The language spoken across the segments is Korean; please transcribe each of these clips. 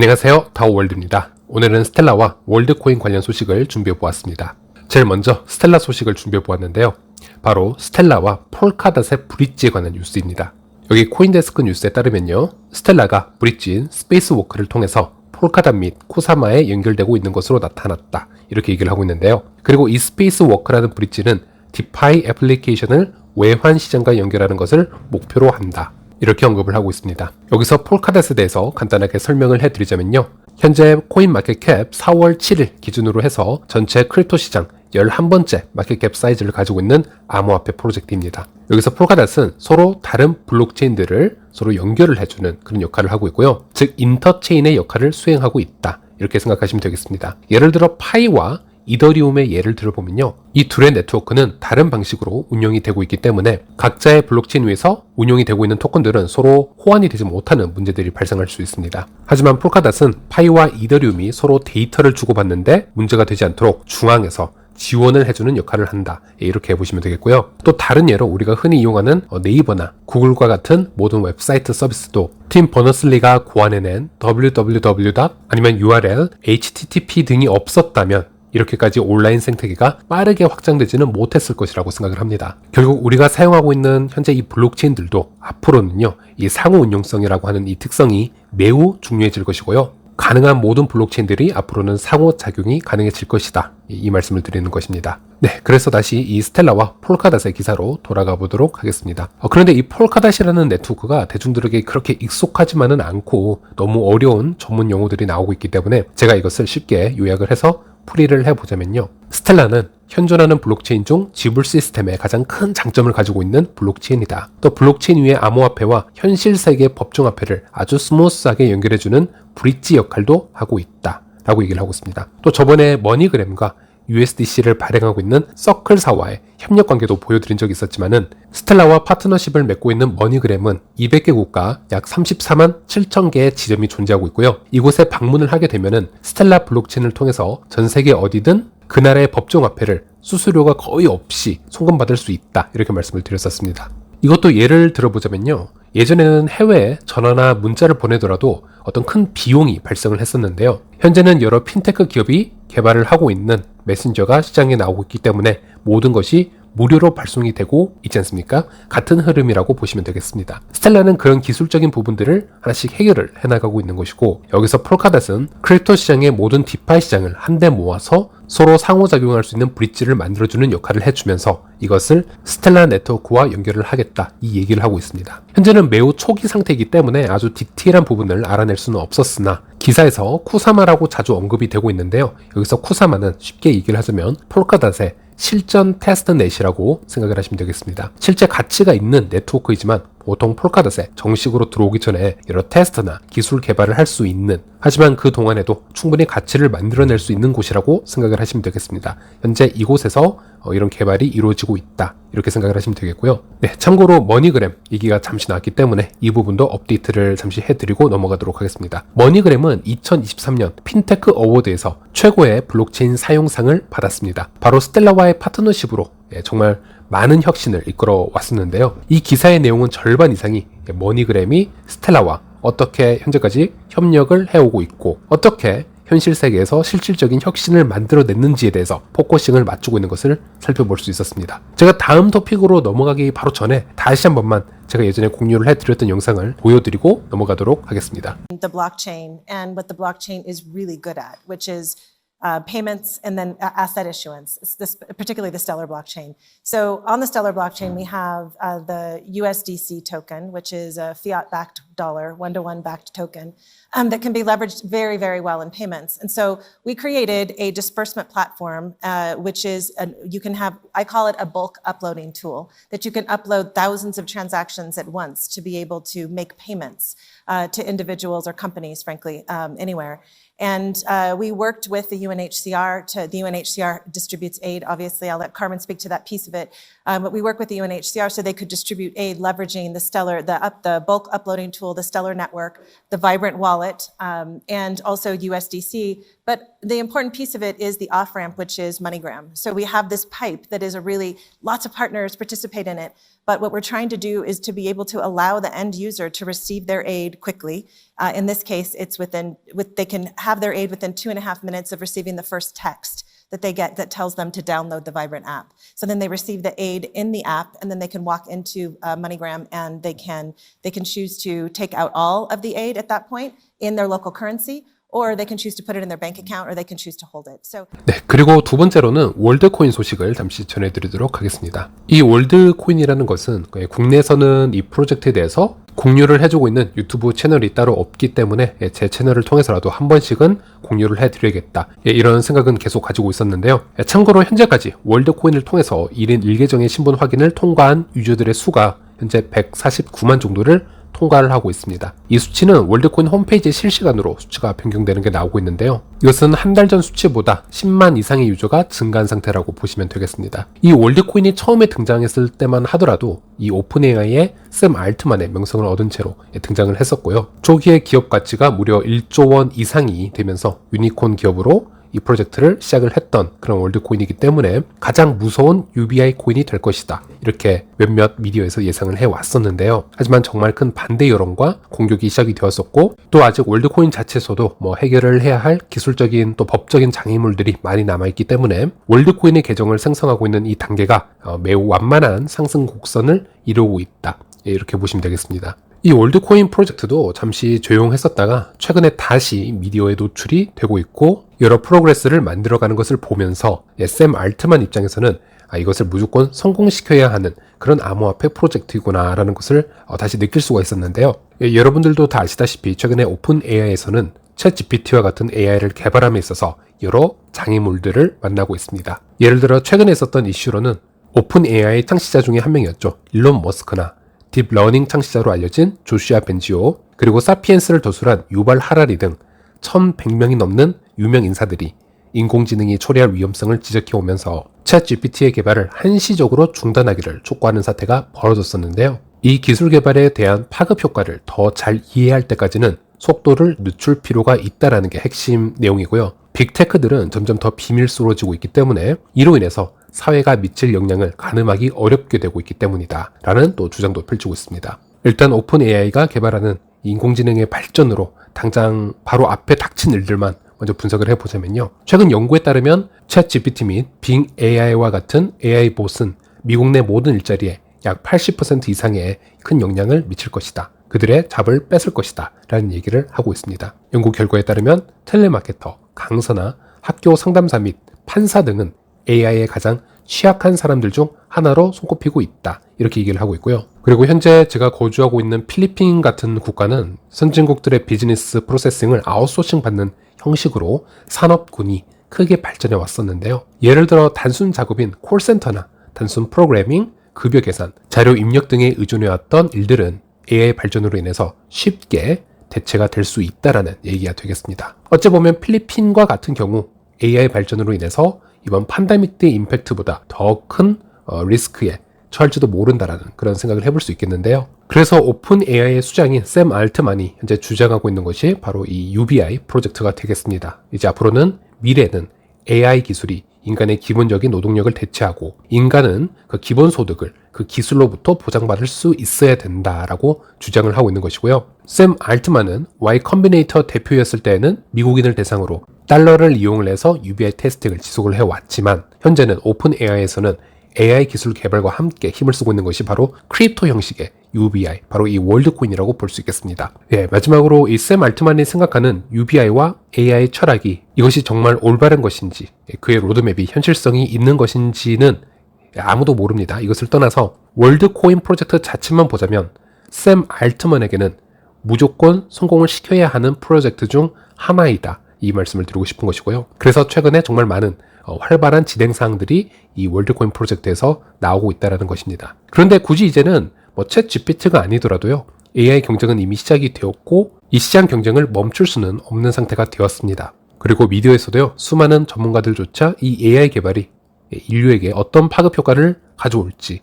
안녕하세요. 다오월드입니다. 오늘은 스텔라와 월드코인 관련 소식을 준비해 보았습니다. 제일 먼저 스텔라 소식을 준비해 보았는데요. 바로 스텔라와 폴카닷의 브릿지에 관한 뉴스입니다. 여기 코인데스크 뉴스에 따르면요. 스텔라가 브릿지인 스페이스워크를 통해서 폴카닷 및 코사마에 연결되고 있는 것으로 나타났다. 이렇게 얘기를 하고 있는데요. 그리고 이 스페이스워크라는 브릿지는 디파이 애플리케이션을 외환 시장과 연결하는 것을 목표로 한다. 이렇게 언급을 하고 있습니다. 여기서 폴카닷에 대해서 간단하게 설명을 해드리자면요. 현재 코인 마켓캡 4월 7일 기준으로 해서 전체 크립토 시장 11번째 마켓캡 사이즈를 가지고 있는 암호화폐 프로젝트입니다. 여기서 폴카닷은 서로 다른 블록체인들을 서로 연결을 해주는 그런 역할을 하고 있고요. 즉 인터체인의 역할을 수행하고 있다. 이렇게 생각하시면 되겠습니다. 예를 들어 파이와 이더리움의 예를 들어보면요. 이 둘의 네트워크는 다른 방식으로 운영이 되고 있기 때문에 각자의 블록체인 위에서 운영이 되고 있는 토큰들은 서로 호환이 되지 못하는 문제들이 발생할 수 있습니다. 하지만 폴카닷은 파이와 이더리움이 서로 데이터를 주고받는데 문제가 되지 않도록 중앙에서 지원을 해주는 역할을 한다. 예, 이렇게 보시면 되겠고요. 또 다른 예로 우리가 흔히 이용하는 어, 네이버나 구글과 같은 모든 웹사이트 서비스도 팀 버너슬리가 고안해낸 www. 아니면 URL, http 등이 없었다면 이렇게까지 온라인 생태계가 빠르게 확장되지는 못했을 것이라고 생각을 합니다. 결국 우리가 사용하고 있는 현재 이 블록체인들도 앞으로는요, 이 상호 운용성이라고 하는 이 특성이 매우 중요해질 것이고요. 가능한 모든 블록체인들이 앞으로는 상호작용이 가능해질 것이다. 이, 이 말씀을 드리는 것입니다. 네, 그래서 다시 이 스텔라와 폴카닷의 기사로 돌아가 보도록 하겠습니다. 어, 그런데 이 폴카닷이라는 네트워크가 대중들에게 그렇게 익숙하지만은 않고 너무 어려운 전문 용어들이 나오고 있기 때문에 제가 이것을 쉽게 요약을 해서 풀이를 해보자면요. 스텔라는 현존하는 블록체인 중 지불 시스템의 가장 큰 장점을 가지고 있는 블록체인이다. 또 블록체인 위의 암호화폐와 현실 세계 법정화폐를 아주 스무스하게 연결해주는 브릿지 역할도 하고 있다. 라고 얘기를 하고 있습니다. 또 저번에 머니그램과 USDC를 발행하고 있는 서클사와의 협력 관계도 보여드린 적이 있었지만은 스텔라와 파트너십을 맺고 있는 머니그램은 200개 국가 약 34만 7천 개의 지점이 존재하고 있고요. 이곳에 방문을 하게 되면은 스텔라 블록체인을 통해서 전 세계 어디든 그나라의 법정화폐를 수수료가 거의 없이 송금받을 수 있다. 이렇게 말씀을 드렸었습니다. 이것도 예를 들어보자면요. 예전에는 해외에 전화나 문자를 보내더라도 어떤 큰 비용이 발생을 했었는데요. 현재는 여러 핀테크 기업이 개발을 하고 있는 메신저가 시장에 나오고 있기 때문에 모든 것이 무료로 발송이 되고 있지 않습니까? 같은 흐름이라고 보시면 되겠습니다. 스텔라는 그런 기술적인 부분들을 하나씩 해결을 해나가고 있는 것이고 여기서 폴카닷은 크립토 시장의 모든 디파이 시장을 한데 모아서 서로 상호작용할 수 있는 브릿지를 만들어주는 역할을 해주면서 이것을 스텔라 네트워크와 연결을 하겠다 이 얘기를 하고 있습니다. 현재는 매우 초기 상태이기 때문에 아주 디테일한 부분을 알아낼 수는 없었으나 기사에서 쿠사마라고 자주 언급이 되고 있는데요. 여기서 쿠사마는 쉽게 얘기를 하자면 폴카닷의 실전 테스트넷이라고 생각을 하시면 되겠습니다. 실제 가치가 있는 네트워크이지만 보통 폴카닷에 정식으로 들어오기 전에 여러 테스트나 기술 개발을 할 수 있는 하지만 그 동안에도 충분히 가치를 만들어낼 수 있는 곳이라고 생각을 하시면 되겠습니다. 현재 이곳에서 어, 이런 개발이 이루어지고 있다 이렇게 생각을 하시면 되겠고요. 네, 참고로 머니그램 얘기가 잠시 나왔기 때문에 이 부분도 업데이트를 잠시 해드리고 넘어가도록 하겠습니다. 머니그램은 2023년 핀테크 어워드에서 최고의 블록체인 사용상을 받았습니다. 바로 스텔라와의 파트너십으로 예, 정말 많은 혁신을 이끌어 왔었는데요. 이 기사의 내용은 절반 이상이 머니그램이 스텔라와 어떻게 현재까지 협력을 해오고 있고 어떻게 현실 세계에서 실질적인 혁신을 만들어냈는지에 대해서 포커싱을 맞추고 있는 것을 살펴볼 수 있었습니다. 제가 다음 토픽으로 넘어가기 바로 전에 다시 한 번만 제가 예전에 공유를 해드렸던 영상을 보여드리고 넘어가도록 하겠습니다. the blockchain and what the blockchain is really good at, which is uh, payments and then uh, asset issuance, this, particularly the Stellar blockchain. So on the Stellar blockchain, we have uh, the USDC token, which is a fiat-backed dollar, one-to-one backed token um, that can be leveraged very, very well in payments. And so we created a disbursement platform, uh, which is an, you can have I call it a bulk uploading tool that you can upload thousands of transactions at once to be able to make payments uh, to individuals or companies, frankly, um, anywhere. And uh, we worked with the UNHCR to the UNHCR distributes aid. Obviously, I'll let Carmen speak to that piece of it. Um, but we work with the UNHCR so they could distribute aid, leveraging the Stellar, the up, the bulk uploading tool, the Stellar network, the Vibrant wallet, um, and also USDC. But the important piece of it is the off ramp, which is MoneyGram. So we have this pipe that is a really lots of partners participate in it. But what we're trying to do is to be able to allow the end user to receive their aid quickly Uh, in this case, it's within, with, they can have their aid within two and a half minutes of receiving the first text that they get that tells them to download the Vibrant app. So then they receive the aid in the app, and then they can walk into uh, MoneyGram and they can they can choose to take out all of the aid at that point in their local currency, or they can choose to put it in their bank account, or they can choose to hold it. So 네, 그리고 두 번째로는 월드코인 소식을 잠시 전해드리도록 하겠습니다. 이 월드코인이라는 것은 국내에서는 이 프로젝트에 대해서 공유를 해주고 있는 유튜브 채널이 따로 없기 때문에 예, 제 채널을 통해서라도 한 번씩은 공유를 해드려야겠다. 예, 이런 생각은 계속 가지고 있었는데요. 예, 참고로 현재까지 월드코인을 통해서 1인 1계정의 신분 확인을 통과한 유저들의 수가 현재 149만 정도를 통과를 하고 있습니다. 이 수치는 월드코인 홈페이지에 실시간으로 수치가 변경되는 게 나오고 있는데요. 이것은 한 달 전 수치보다 10만 이상의 유저가 증가한 상태라고 보시면 되겠습니다. 이 월드코인이 처음에 등장했을 때만 하더라도 이 오픈 AI의 샘 알트만의 명성을 얻은 채로 등장을 했었고요. 초기의 기업 가치가 무려 1조 원 이상이 되면서 유니콘 기업으로 이 프로젝트를 시작을 했던 그런 월드코인이기 때문에 가장 무서운 UBI 코인이 될 것이다. 이렇게 몇몇 미디어에서 예상을 해 왔었는데요. 하지만 정말 큰 반대 여론과 공격이 시작이 되었었고 또 아직 월드코인 자체에서도 뭐 해결을 해야 할 기술적인 또 법적인 장애물들이 많이 남아있기 때문에 월드코인의 계정을 생성하고 있는 이 단계가 어, 매우 완만한 상승 곡선을 이루고 있다. 예, 이렇게 보시면 되겠습니다. 이 월드코인 프로젝트도 잠시 조용했었다가 최근에 다시 미디어에 노출이 되고 있고 여러 프로그레스를 만들어가는 것을 보면서 예, 샘 알트만 입장에서는 아, 이것을 무조건 성공시켜야 하는 그런 암호화폐 프로젝트이구나라는 것을 어, 다시 느낄 수가 있었는데요. 예, 여러분들도 다 아시다시피 최근에 오픈 AI에서는 챗 GPT와 같은 AI를 개발함에 있어서 여러 장애물들을 만나고 있습니다. 예를 들어 최근에 있었던 이슈로는 오픈 AI 창시자 중에 한 명이었죠. 일론 머스크나 딥러닝 창시자로 알려진 조슈아 벤지오, 그리고 사피엔스를 도술한 유발 하라리 등 1100명이 넘는 유명 인사들이 인공지능이 초래할 위험성을 지적해 오면서 챗 GPT의 개발을 한시적으로 중단하기를 촉구하는 사태가 벌어졌었는데요. 이 기술 개발에 대한 파급 효과를 더 잘 이해할 때까지는 속도를 늦출 필요가 있다라는 게 핵심 내용이고요. 빅테크들은 점점 더 비밀스러워지고 있기 때문에 이로 인해서 사회가 미칠 영향을 가늠하기 어렵게 되고 있기 때문이다. 라는 또 주장도 펼치고 있습니다. 일단 오픈 AI가 개발하는 인공지능의 발전으로 당장 바로 앞에 닥친 일들만 먼저 분석을 해보자면요. 최근 연구에 따르면 챗 GPT 및 빙 AI와 같은 AI 봇은 미국 내 모든 일자리에 약 80% 이상의 큰 영향을 미칠 것이다. 그들의 잡을 뺏을 것이다. 라는 얘기를 하고 있습니다. 연구 결과에 따르면 텔레마케터, 강사나 학교 상담사 및 판사 등은 AI의 가장 취약한 사람들 중 하나로 손꼽히고 있다. 이렇게 얘기를 하고 있고요. 그리고 현재 제가 거주하고 있는 필리핀 같은 국가는 선진국들의 비즈니스 프로세싱을 아웃소싱 받는 형식으로 산업군이 크게 발전해 왔었는데요. 예를 들어 단순 작업인 콜센터나 단순 프로그래밍, 급여 계산, 자료 입력 등에 의존해 왔던 일들은 AI 발전으로 인해서 쉽게 대체가 될 수 있다라는 얘기가 되겠습니다. 어찌 보면 필리핀과 같은 경우 AI 발전으로 인해서 이번 판데믹 때 임팩트보다 더 큰 리스크에 처할지도 모른다라는 그런 생각을 해볼 수 있겠는데요. 그래서 오픈 AI의 수장인 샘 알트만이 현재 주장하고 있는 것이 바로 이 UBI 프로젝트가 되겠습니다. 이제 앞으로는 미래는 AI 기술이 인간의 기본적인 노동력을 대체하고 인간은 그 기본 소득을 그 기술로부터 보장받을 수 있어야 된다라고 주장을 하고 있는 것이고요. 샘 알트만은 Y 컴비네이터 대표였을 때에는 미국인을 대상으로 달러를 이용을 해서 UBI 테스팅을 지속을 해왔지만 현재는 오픈 AI에서는 AI 기술 개발과 함께 힘을 쓰고 있는 것이 바로 크립토 형식의 UBI, 바로 이 월드코인이라고 볼 수 있겠습니다. 예, 마지막으로 이 샘 알트만이 생각하는 UBI와 AI 철학이 이것이 정말 올바른 것인지, 예, 그의 로드맵이 현실성이 있는 것인지는 아무도 모릅니다. 이것을 떠나서 월드코인 프로젝트 자체만 보자면 샘 알트만에게는 무조건 성공을 시켜야 하는 프로젝트 중 하나이다. 이 말씀을 드리고 싶은 것이고요. 그래서 최근에 정말 많은 어, 활발한 진행 사항들이 이 월드코인 프로젝트에서 나오고 있다는 것입니다. 그런데 굳이 이제는 뭐챗 GPT가 아니더라도요. AI 경쟁은 이미 시작이 되었고 이 시장 경쟁을 멈출 수는 없는 상태가 되었습니다. 그리고 미디어에서도요. 수많은 전문가들조차 이 AI 개발이 인류에게 어떤 파급 효과를 가져올지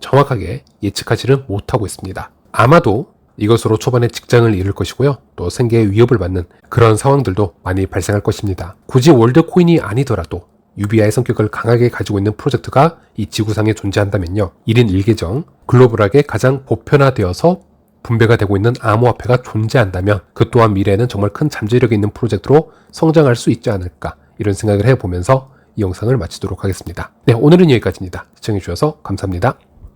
정확하게 예측하지는 못하고 있습니다. 아마도 이것으로 초반에 직장을 잃을 것이고요. 또 생계에 위협을 받는 그런 상황들도 많이 발생할 것입니다. 굳이 월드코인이 아니더라도 UBI 성격을 강하게 가지고 있는 프로젝트가 이 지구상에 존재한다면요. 1인 1계정, 글로벌하게 가장 보편화되어서 분배가 되고 있는 암호화폐가 존재한다면 그 또한 미래에는 정말 큰 잠재력이 있는 프로젝트로 성장할 수 있지 않을까 이런 생각을 해보면서 이 영상을 마치도록 하겠습니다. 네, 오늘은 여기까지입니다. 시청해주셔서 감사합니다.